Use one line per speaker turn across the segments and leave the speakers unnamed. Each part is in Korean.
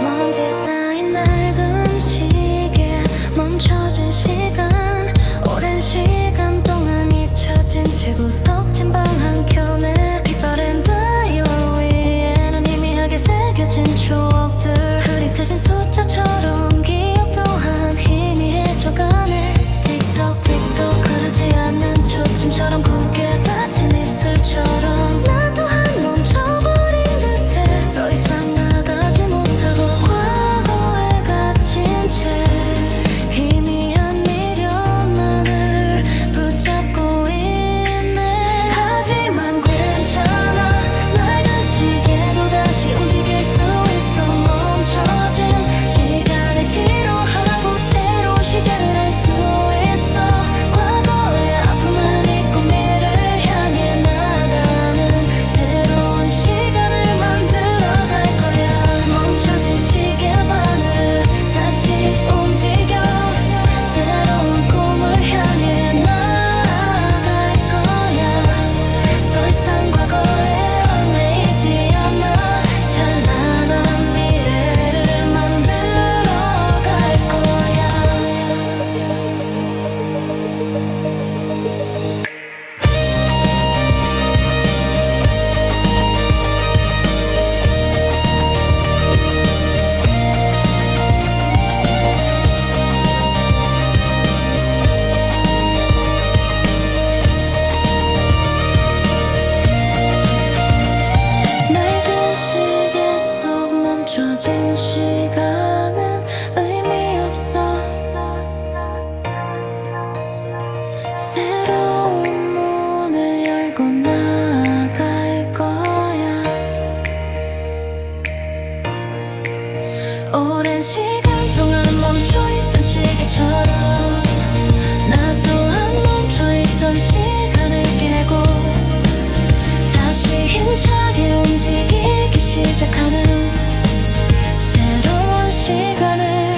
먼지 쌓인 낡은 시계 멈춰진 시간. 时间 오랜 시간 동안 멈춰있던 시계처럼 나 또한 멈춰있던 시간을 깨고 다시 힘차게 움직이기 시작하는 새로운 시간을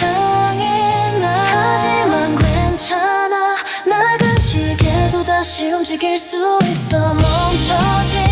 향해 나. 하지만 괜찮아. 나은 시계도 다시 움직일 수 있어. 멈춰지